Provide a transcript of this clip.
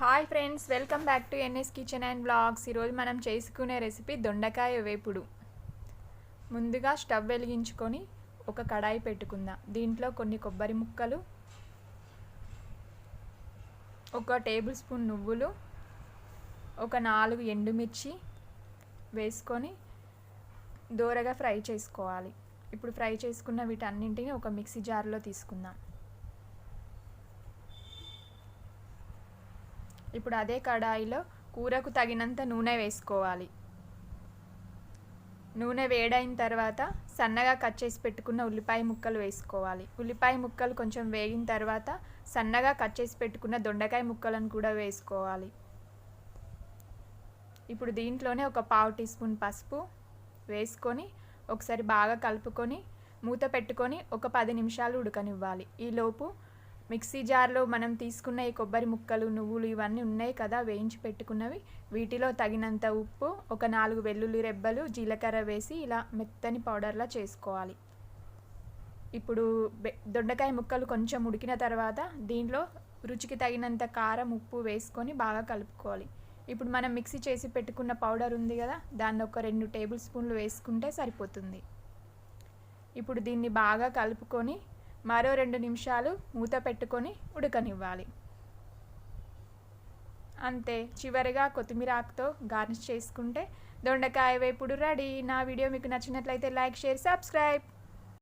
Hi friends welcome back to NS kitchen and blogs ఈరోజు మనం చేసుకునే రెసిపీ దొండకాయ వేపుడు. ముందుగా స్టవ్ వెలిగించుకొని ఒక కడాయి పెట్టుకుందాం. దీంట్లో కొన్ని కొబ్బరి ముక్కలు ఒక టేబుల్ స్పూన్ నువ్వులు ఒక నాలుగు ఎండుమిర్చి వేసుకొని దోరగా ఫ్రై చేసుకోవాలి. ఇప్పుడు ఫ్రై చేసుకున్న వీటన్నింటిని ఒక మిక్సీ జార్లో తీసుకుందాం. ఇప్పుడు అదే కడాయిలో కూరకు తగినంత నూనె వేసుకోవాలి. నూనె వేడైన తర్వాత సన్నగా కట్ చేసి పెట్టుకున్న ఉల్లిపాయ ముక్కలు వేసుకోవాలి. ఉల్లిపాయ ముక్కలు కొంచెం వేగిన తర్వాత సన్నగా కట్ చేసి పెట్టుకున్న దొండకాయ ముక్కలను కూడా వేసుకోవాలి. ఇప్పుడు దీంట్లోనే ఒక పావు టీ స్పూన్ పసుపు వేసుకొని ఒకసారి బాగా కలుపుకొని మూత పెట్టుకొని ఒక పది నిమిషాలు ఉడకనివ్వాలి. ఈలోపు మిక్సీ జార్లో మనం తీసుకున్న ఈ కొబ్బరి ముక్కలు నువ్వులు ఇవన్నీ ఉన్నాయి కదా వేయించి పెట్టుకున్నవి. వీటిలో తగినంత ఉప్పు ఒక నాలుగు వెల్లుల్లి రెబ్బలు జీలకర్ర వేసి ఇలా మెత్తని పౌడర్లా చేసుకోవాలి. ఇప్పుడు దొండకాయ ముక్కలు కొంచెం ఉడికిన తర్వాత దీంట్లో రుచికి తగినంత కారం ఉప్పు వేసుకొని బాగా కలుపుకోవాలి. ఇప్పుడు మనం మిక్సీ చేసి పెట్టుకున్న పౌడర్ ఉంది కదా దాన్ని ఒక రెండు టేబుల్ స్పూన్లు వేసుకుంటే సరిపోతుంది. ఇప్పుడు దీన్ని బాగా కలుపుకొని మరో రెండు నిమిషాలు మూత పెట్టుకొని ఉడకనివ్వాలి. అంతే చివరిగా కొత్తిమీర ఆకుతో గార్నిష్ చేసుకుంటే దొండకాయ వేపుడు రెడీ. నా వీడియో మీకు నచ్చినట్లయితే లైక్ షేర్ సబ్స్క్రైబ్.